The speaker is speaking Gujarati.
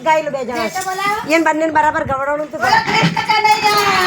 શેર બે જણા. એને બંને બરાબર ગવડાવવાનું તો